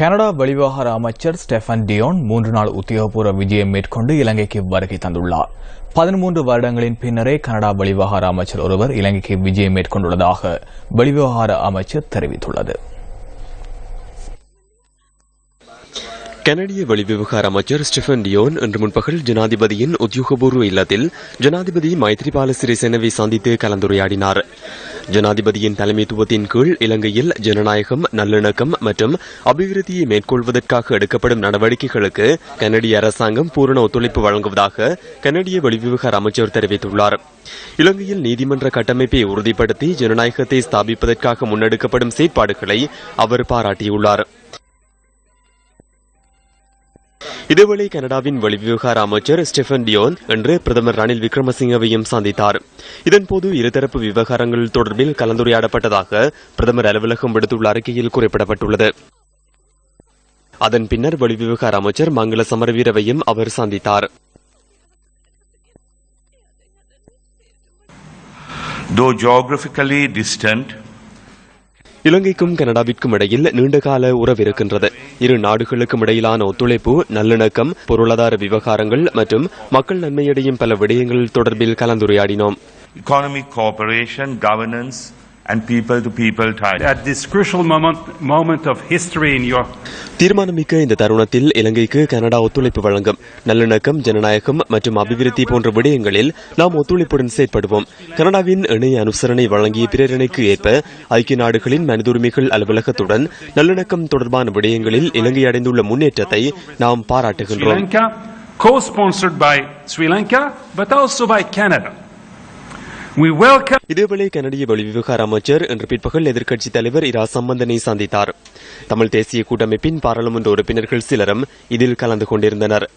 Canada வெளிவிவகார அமைச்சர் Stefan டியோன் மூன்று நாள் உத்தியோகபூர்வ விஜயம் மேற்கொண்டு இலங்கைக்கு வருகை தந்துள்ளார். பதிமூன்று வருடங்களின் பின்னரே கனடா வெளிவிவகார அமைச்சர் ஒருவர் இலங்கைக்கு விஜயம் மேற்கொண்டுள்ளதாக வெளிவிவகார அமைச்சர் தெரிவித்துள்ளது. கனடிய வெளிவிவகார அமைச்சர் ஸ்டெஃபன் டியோன் இன்று முன்பகல் ஜனாதிபதியின் உத்தியோகபூர்வ இல்லத்தில் ஜனாதிபதி மைத்ரிபால சிறிசேனவை சந்தித்து கலந்துரையாடினார். ஜனாதிபதியின் தலைமைத்துவத்தின் கீழ் இலங்கையில் ஜனநாயகம் நல்லிணக்கம் மற்றும் அபிவிருத்தியை மேற்கொள்வதற்காக எடுக்கப்படும் நடவடிக்கைகளுக்கு கனடிய அரசாங்கம் பூரண ஒத்துழைப்பு வழங்குவதாக கனடிய வெளிவிவகார அமைச்சர் தெரிவித்துள்ளார். இலங்கையில் நீதிமன்ற கட்டமைப்பை உறுதிப்படுத்தி ஜனநாயகத்தை ஸ்தாபிப்பதற்காக முன்னெடுக்கப்படும் செயற்பாடுகளை அவர் பாராட்டியுள்ளார். இதேவேளை கனடாவின் வெளிவிவகார அமைச்சர் ஸ்டெஃபன் டியோன் இன்று பிரதமர் ரணில் விக்ரமசிங்கவையும் சந்தித்தார். இதன்போது இருதரப்பு விவகாரங்கள் தொடர்பில் கலந்துரையாடப்பட்டதாக பிரதமர் அலுவலகம் விடுத்துள்ள அறிக்கையில் குறிப்பிடப்பட்டுள்ளது. அதன் பின்னர் வெளிவிவகார அமைச்சர் மங்கள சமரவீரவையும் அவர் சந்தித்தார். Though geographically distant, இலங்கைக்கும் கனடாவிற்கும் இடையில் நீண்டகால உறவு இருக்கின்றது இரு நாடுகளுக்கும் இடையிலான ஒத்துழைப்பு நல்லிணக்கம் பொருளாதார விவகாரங்கள் மற்றும் மக்கள் நன்மையடையும் பல விடயங்கள் தொடர்பில் கலந்துரையாடினோம். Economic cooperation, governance, and people-to-people ties. At this crucial moment, moment of history in your தீர்மானமிக்க இந்த தருணத்தில் இலங்கைக்கு கனடா ஒத்துழைப்பு வழங்கும் நல்லிணக்கம் ஜனநாயகம் மற்றும் அபிவிருத்தி போன்ற விடயங்களில் நாம் ஒத்துழைப்புடன் செயற்படுவோம் கனடாவின் இணைய அனுசரணை வழங்கிய பிரேரணைக்கு ஏற்ப ஐக்கிய நாடுகளின் மனித உரிமைகள் அலுவலகத்துடன் நல்லிணக்கம் தொடர்பான விடயங்களில் இலங்கை அடைந்துள்ள முன்னேற்றத்தை நாம் Sri பாராட்டுகின்றோம் Lanka, co-sponsored by Sri Lanka, but also by Canada. இதேவேளை கனடிய வெளிவிவகார அமைச்சர் இன்று பிற்பகல் எதிர்க்கட்சித் தலைவர் இரா சம்பந்தனை சந்தித்தார். தமிழ் தேசிய கூட்டமைப்பின் பாராளுமன்ற உறுப்பினர்கள் சிலரும் இதில் கலந்து கொண்டிருந்தனர்.